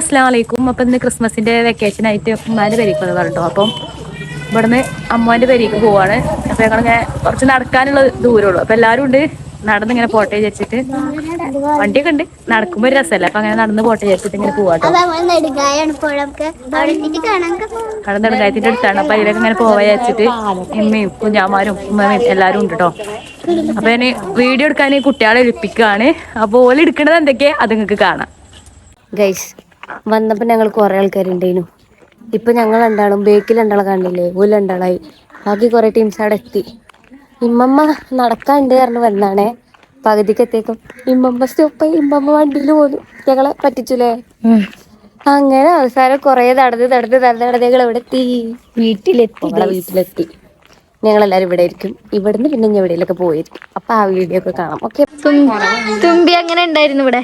അസ്സാം വലൈക്കും അപ്പം ഇന്ന് ക്രിസ്മസിന്റെ വെക്കേഷൻ ആയിട്ട് ഉമ്മാന്റെ പെരീക്ക് പറഞ്ഞിട്ടോ അപ്പം ഇവിടുന്ന് അമ്മാന്റെ പെരീക്ക് പോവാണ്. അപ്പൊ ഞങ്ങളിങ്ങനെ കുറച്ച് നടക്കാനുള്ള ദൂരമുള്ളൂ. അപ്പൊ എല്ലാവരും ഉണ്ട്. നടന്ന് ഇങ്ങനെ പോട്ടെ വിചാരിച്ചിട്ട്. വണ്ടിയൊക്കെ ഉണ്ട്. നടക്കുമ്പോ ഒരു രസമല്ല? അപ്പൊ അങ്ങനെ നടന്ന് പോട്ടെ വിചാരിച്ചിട്ട് ഇങ്ങനെ പോവാട്ടോ കടന്ന് നെടുങ്കായാണ് പുഴമൊക്കെ അവിടെ എത്തിയിട്ട് കാണാൻ അവിടെ നെടുങ്കായത്തിന്റെ അടുത്താണ്. അപ്പൊ അതിലൊക്കെ ഇങ്ങനെ പോവാ വിചാരിച്ചിട്ട് ഇമ്മയും കുഞ്ഞാമാരും ഉമ്മയും എല്ലാവരും ഉണ്ട് കേട്ടോ. അപ്പൊ ഞാൻ വീഡിയോ എടുക്കാൻ കുട്ടികളെ എഴുപ്പിക്കുകയാണ് അപ്പോൾ ഓൽ എടുക്കണത് എന്തൊക്കെയാ? അത് നിങ്ങൾക്ക് കാണാം. ഗൈസ് വന്നപ്പോൾ ഞങ്ങൾ കുറേ ആൾക്കാരുണ്ടായിരുന്നു ഇപ്പൊ ഞങ്ങൾ രണ്ടാളും ബേക്കിൽ രണ്ടാളെ കണ്ടില്ലേ ഒരു രണ്ടാളായി. ബാക്കി കുറേ ടീംസ് അവിടെ എത്തി. ഇമ്മമ്മ നടക്കാണ്ട് പറഞ്ഞു വന്നാണേ. പകുതിക്ക് എത്തിയേക്കും ഇമ്മമ്മ സ്റ്റോപ്പായി ഇമ്മമ്മ വണ്ടിയിൽ പോന്നു. ഞങ്ങളെ പറ്റിച്ചുലേ? അങ്ങനെ അവസാനം കുറേ നടന്ന് നടന്ന് നടന്ന് നടന്ന് ഞങ്ങൾ ഇവിടെ എത്തി. വീട്ടിലെത്തി വീട്ടിലെത്തി. ഞങ്ങളെല്ലാരും ഇവിടെ ആയിരിക്കും ഇവിടുന്ന് പിന്നെ ഞാൻ എവിടെയെങ്കിലൊക്കെ പോയിരിക്കും. അപ്പൊ ആ വീഡിയോ ഒക്കെ കാണാം. ഓക്കെ തുമ്പി അങ്ങനെ ഉണ്ടായിരുന്നു ഇവിടെ.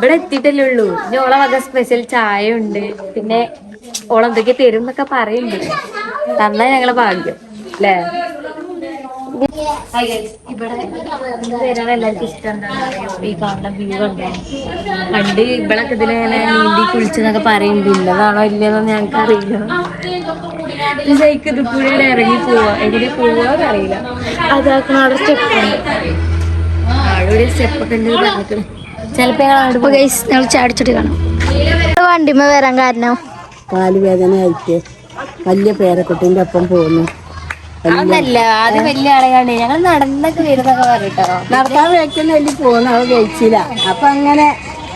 ഇവിടെ എത്തിയിട്ടല്ലേ ഉള്ളൂ. ഇനി ഓളെ വക സ്പെഷ്യൽ ചായ ഉണ്ട് പിന്നെ ഓളെന്തൊക്കെ തരും എന്നൊക്കെ പറയുന്നുണ്ട് തന്നാ ഞങ്ങളെ ഭാഗ്യം. അല്ലേ ഇവിടെ വരാൻ എല്ലാവർക്കും ഇഷ്ടം പണ്ട് ഇവിടൊക്കെ ഇതിലിങ്ങനെ നീന്തി കുളിച്ചെന്നൊക്കെ പറയുന്നുണ്ട് ഇല്ലതാണോ ഇല്ലയെന്നോ ഞങ്ങൾക്ക് അറിയില്ല. സൈക്ക് ഇത് കൂടെ ഇറങ്ങി പോവാ. എങ്ങനെ പോവാന്ന് അറിയില്ല. അതാക്കണ അവിടെ സ്റ്റെപ്പ് ഉണ്ട്. അവിടെ ഒരു സ്റ്റെപ്പൊക്കെ ഉണ്ട് പറഞ്ഞിട്ട്. ചിലപ്പോ ഞങ്ങൾ അങ്ങോട്ട് അപ്പൊ ഗൈസ് ഞങ്ങൾ ചാടിച്ചിട്ട് കാണാം. വണ്ടിമ വരാൻ കാരണം. കാലുവേദന ആയിട്ട് വലിയ പേരക്കുട്ടീന്റെ ഒപ്പം പോന്നു അതൊന്നല്ല അത് വലിയ ആളെയാണ്. ഞങ്ങൾ നടന്നൊക്കെ വരുന്നൊക്കെ പറഞ്ഞിട്ടോ. നടക്കാൻ വലിയ അവ കഴിച്ചില്ല. അപ്പൊ അങ്ങനെ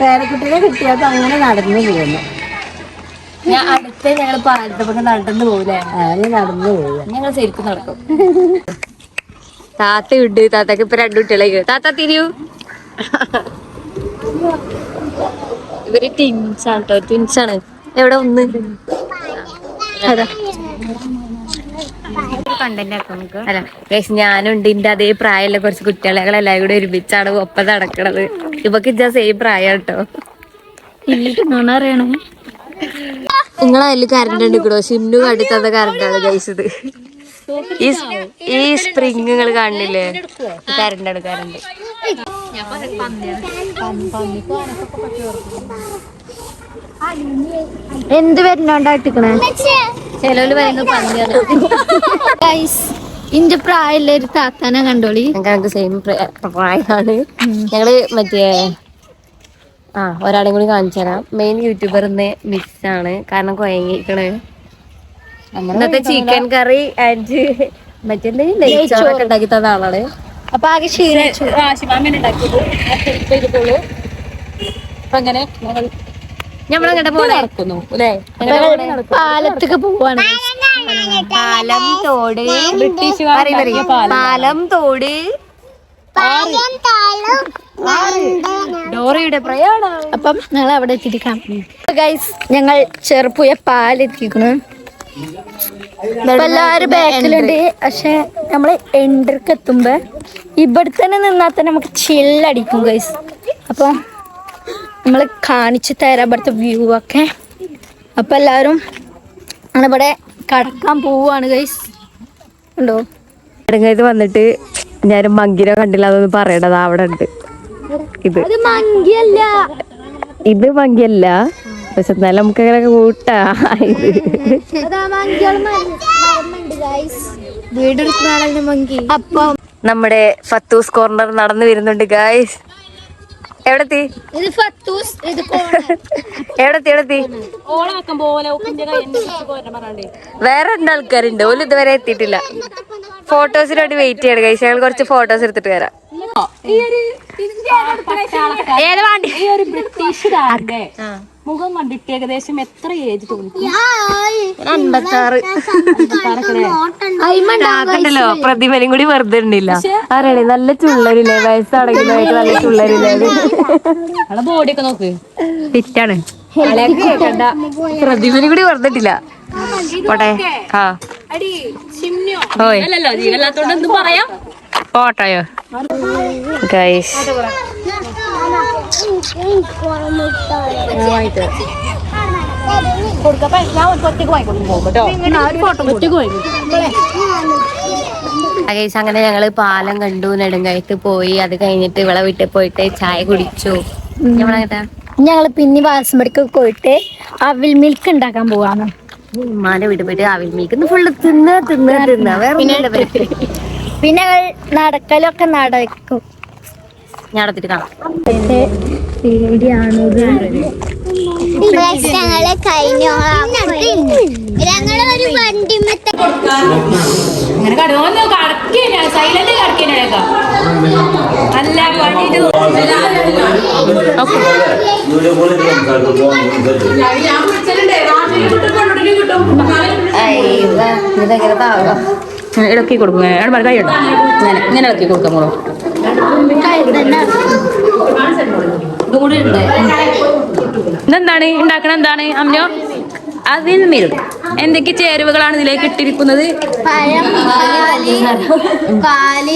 പേരക്കുട്ടീനെ കിട്ടിയപ്പോ അങ്ങനെ നടന്നു ഞാൻ അടുത്ത് ഞങ്ങൾ പാലത്തപ്പൊക്കെ നടന്നു പോകൂലേ? നടന്നു പോയി ഞങ്ങൾ ശരിക്കും നടക്കും. താത്ത ഉണ്ട് താത്തക്ക് ഇപ്പൊ രണ്ടു കുട്ടികളെ താത്ത തിരിയൂ. ഇവർ ട്വിൻസ് ആണ് കേട്ടോ ട്വിൻസ് ആണ്. എവിടെ ഒന്ന്? അതാ. അല്ല ഗൈസ് ഞാനുണ്ട്. ഇന്റെ അതേ പ്രായമുള്ള കുറച്ച് കുട്ടികളെ ഞങ്ങളെല്ലാരും കൂടെ ഒരുമിച്ചാണ് ഒപ്പം നടക്കണത്. ഇവക്ക് ഇജ സെയിം പ്രായം കേട്ടോ നിങ്ങളതിൽ നിങ്ങളെ അതിൽ കറണ്ട് എടുക്കണോ സിന്നു കടുത്തത് കറണ്ടാണ് കഴിച്ചത് ഇത്. ഈ ഈ സ്പ്രിങ് നിങ്ങൾ കാണില്ലേ? കറണ്ടാണ് കറണ്ട് എന്ത് വരുന്നോണ്ടാട്ടിക്കണേ ചിലവര് പറയുന്നത് പന്നിയാണ്. ഇന്റെ പ്രായമുള്ള ഒരു താത്താനെ കണ്ടോളി. ഞങ്ങൾക്ക് സെയിം പ്രായമാണ്. ഞങ്ങൾ മറ്റേ ആ ഒരാളെ കൂടി കാണിച്ചു തരാം. മെയിൻ യൂട്യൂബർ ഇന്ന് മിസ് ആണ്. കാരണം കൊയങ്ങിക്കണ്. ഇന്നത്തെ ചിക്കൻ കറി ആൻഡ് മറ്റേ നെയ്ച്ചോറൊക്കെ ഉണ്ടാക്കി തന്ന ആളാണ്. അപ്പൊ ആകെ ക്ഷീണിച്ചു അപ്പൊ അങ്ങനെ ഞങ്ങൾ ഞമ്മളങ്ങോട്ട് പോലെ നടക്കുന്നു അല്ലേ? പാലത്തൊക്കെ പോവാണ്. പാലം തോട്. ബ്രിട്ടീഷ്. പാലം. തോട്. ഡോറയുടെ പ്രയാണം. അപ്പം ഞങ്ങൾ അവിടെ എത്തിയിരിക്കാം. ഗൈസ് ഞങ്ങൾ ചെറുപ്പുയ പാലെത്തിക്കണ് എല്ലാരും ബാക്കിലുണ്ട്. പക്ഷെ നമ്മൾ എൻട്രിക്ക് എത്തുമ്പോ ഇവിടെ തന്നെ നിന്നാൽ തന്നെ നമുക്ക് ചില്ലടിക്കും ഗൈസ് അപ്പൊ നമ്മൾ കാണിച്ചു തരാം ഇവിടുത്തെ വ്യൂ ഒക്കെ. അപ്പൊ എല്ലാരും ഇവിടെ കടക്കാൻ പോവാണ് ഗൈസ് ഉണ്ടോ? ഇത് വന്നിട്ട് ഞാൻ മങ്കിനെ കണ്ടില്ല അതൊന്ന് പറയണത് അവിടെ ഉണ്ട്. ഇത് ഇത് മങ്കിയല്ല. പക്ഷെ എന്നാലും നമുക്ക് അങ്ങനെ കൂട്ടാ ഇത് അപ്പൊ നമ്മുടെ ഫത്തൂസ് കോർണർ നടന്നു വരുന്നുണ്ട് ഗായ്സ് എവിടെത്തി? വേറെ രണ്ടാൾക്കാരുണ്ട് ഓൽ ഇതുവരെ എത്തിയിട്ടില്ല. ഫോട്ടോസിന് വേണ്ടി വെയിറ്റ് ചെയ്യണം ഗൈസ് ഞങ്ങൾ കുറച്ച് ഫോട്ടോസ് എടുത്തിട്ട് വരാം. ഏത് വേണ്ടി? ഈ ഒരു ബ്രിട്ടീഷുകാരന്റെ മുഖം കണ്ടിട്ട് ഏകദേശം എത്ര ഏജ് തോന്നിട്ടുണ്ടല്ലോ പ്രതിഫലം കൂടി വെറുതെ ഉണ്ടില്ല ആരാണ്? നല്ല ചുള്ളരില്ലേ? വയസ്സാണെങ്കിലും നല്ല ചുള്ളരില്ലേ? ബോഡി ബോഡിയൊക്കെ നോക്ക്. ഫിറ്റാണ് പ്രതിഫലം കൂടി വെറുതെട്ടില്ല പോട്ടെ. ആ. ഓയ്. അങ്ങനെ ഞങ്ങൾ പാലം കണ്ടു നെടുങ്കായത്ത് പോയി. അത് കഴിഞ്ഞിട്ട് ഇവളെ വീട്ടിൽ പോയിട്ട് ചായ കുടിച്ചു. ഞങ്ങൾ ഞങ്ങൾ പിന്നെ വാസമ്പടിക്ക് പോയിട്ട് അവിൽ മിൽക്ക് ഉണ്ടാക്കാൻ പോവാണ് ഉമ്മാന്റെ വീട്ടിൽ പോയിട്ട് അവിൽ മിൽക്ക് ഫുള്ള് തിന്ന് തിന്ന് തിന്ന. വേറെ. പിന്നെ ഞങ്ങൾ നടക്കലൊക്കെ നടക്കും. ഞാൻ നടത്തിട്ട് കാണാം ഞങ്ങൾ കഴിഞ്ഞ. ഞങ്ങൾ ഒരു ഇതെങ്ങനെ താവാം ഇളക്കി കൊടുക്കും. ഇങ്ങനെ ഇങ്ങനെ ഇളക്കി കൊടുക്കാം മോളോ. ഇതെന്താണ്? ഉണ്ടാക്കണ എന്താണ്? അമ്മയോ അതിൽ മിൽക്ക് എന്തൊക്കെ ചേരുവകളാണ് ഇതിലേക്ക് ഇട്ടിരിക്കുന്നത്? പഴം പാൽ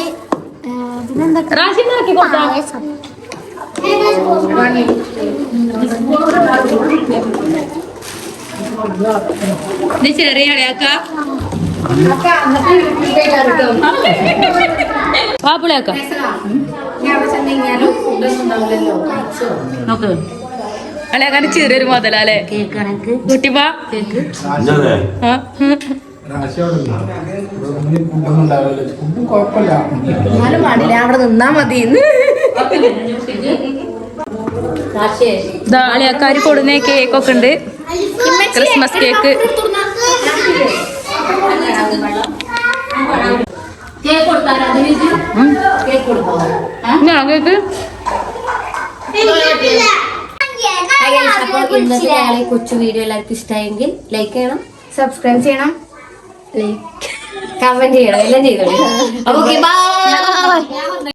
ഇത് ചെറിയ ഇളയാക്ക പാപ്പിളയാക്ക നോക്ക്. അളയാക്കാന്റെ ചെറിയൊരു മുതലല്ലേ കേക്ക് കുട്ടിപ്പാ? കേക്ക് എന്നാലും പാടില്ല അവിടെ നിന്നാ മതി അളിയാക്കാര് കൊടുന്ന കേക്കൊക്കെ ഉണ്ട് ക്രിസ്മസ് കേക്ക് അപ്പോൾ ഇന്നത്തെ ഞങ്ങളെ കൊച്ചു വീഡിയോ എല്ലാവർക്കും ഇഷ്ടമായെങ്കിൽ ലൈക്ക് ചെയ്യണം സബ്സ്ക്രൈബ് ചെയ്യണം ലൈക്ക് കമന്റ് ചെയ്യണം എല്ലാം ചെയ്തോളൂ. Okay bye